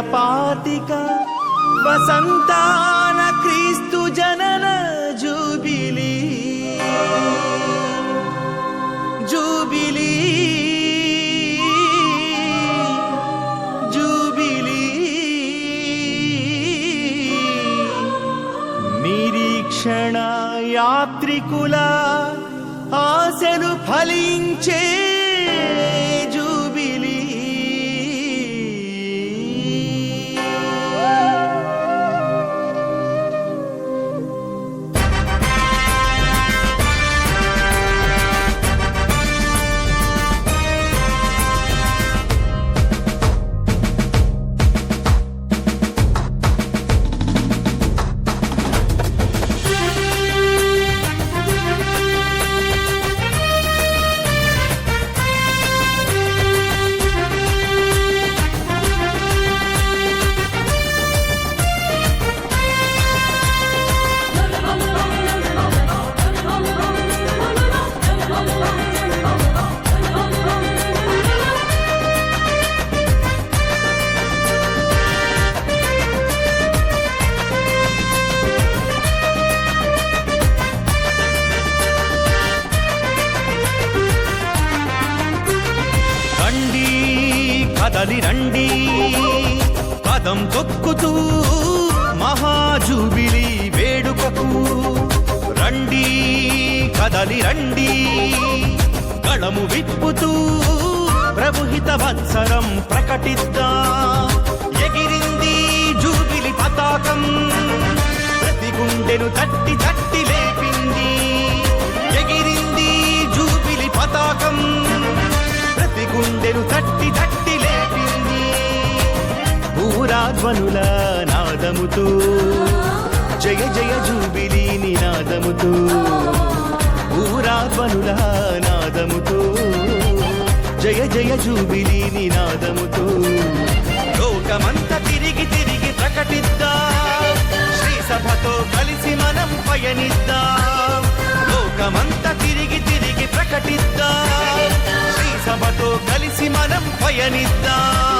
పాతిక వసంతాన క్రీస్తు జనన జూబిలీ. జూబిలీ. జూబిలీ. నిరీక్షణ యాత్రికుల ఆశలు ఫలించే కదలి రండి. కదం తొక్కుతూ మహాజూబిలి వేడుకకు రండి కదలి రండి. గళము విప్పుతూ ప్రభుహిత వత్సరం ప్రకటిద్దా. ఎగిరింది జూబిలి పతాకం ప్రతి గుండెను తట్టి తట్టి లేపింది. ధ్వనుల నాదముతో. జయ జయ జూబిలి నినాదముతో ఊరాధ్వనుల నాదముతో. జయ జయ జూబిలి నినాదముతో లోకమంతా తిరిగి తిరిగి ప్రకటిద్దాం. శ్రీ సభతో కలిసి మనం పయనిద్దాం. లోకమంతా తిరిగి తిరిగి ప్రకటిద్దాం. శ్రీ సభతో కలిసి మనం పయనిద్దాం.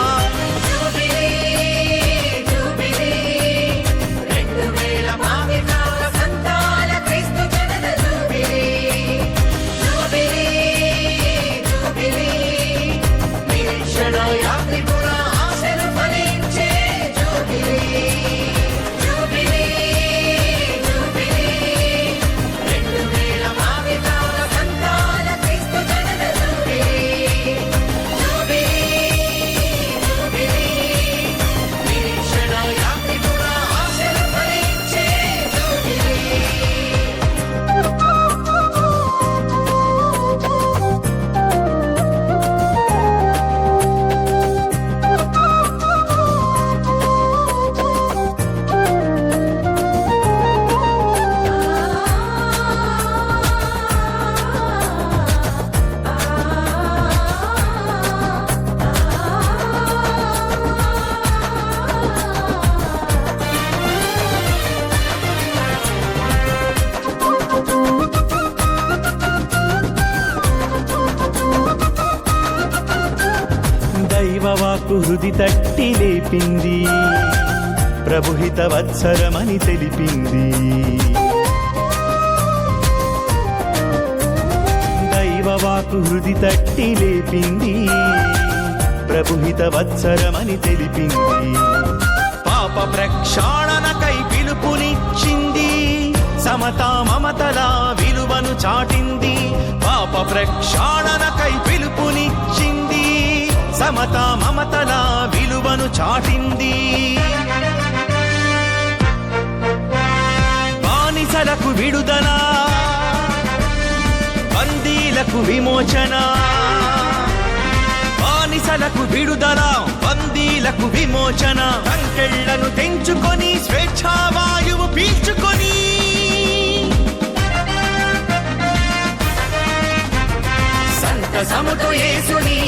హృది తట్టి లేపింది. ప్రభుహిత వత్సరమని తెలిపింది. దైవవాకు హృది తట్టి లేపింది. ప్రభుహిత వత్సరమని తెలిపింది. పాప ప్రక్షాళనకై పిలుపునిచ్చింది. సమతా మమతల విలువను చాటింది. పాప ప్రక్షాళనకై పిలుపునిచ్చింది. సమత మమతల విలువను చాటింది. బానిసలకు విడుదల బందీలకు విమోచన. బానిసలకు విడుదల బందీలకు విమోచన. కంకెళ్ళను తెంచుకొని స్వేచ్ఛావాయువు పీల్చుకొని. సంతసముతో యేసుని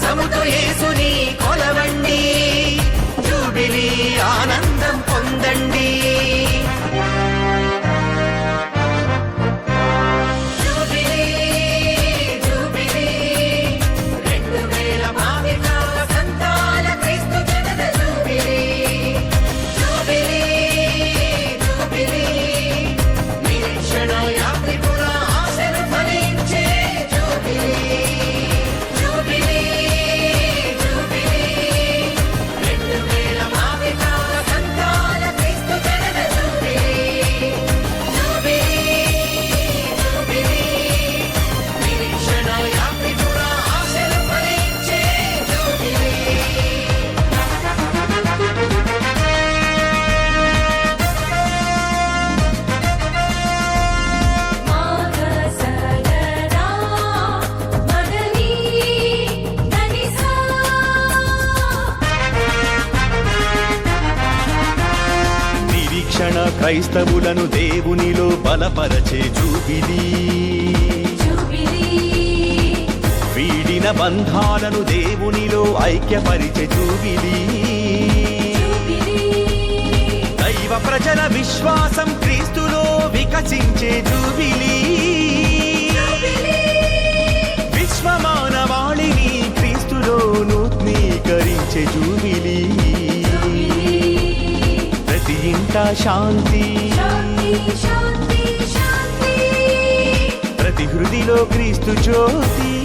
సంతసముతో యేసుని కొల క్రైస్తవులను దేవునిలో బలపరచే జూబిలీ వీడిన బంధాలను దేవునిలో ఐక్యపరిచే జూబిలీ దైవ ప్రజల విశ్వాసం క్రీస్తులో వికసించే జూబిలీ విశ్వమానవాళిని క్రీస్తులో నూత్నీకరించే జూబిలీ శాంతి శాంతి. ప్రతి హృదిలో క్రీస్తు జ్యోతి.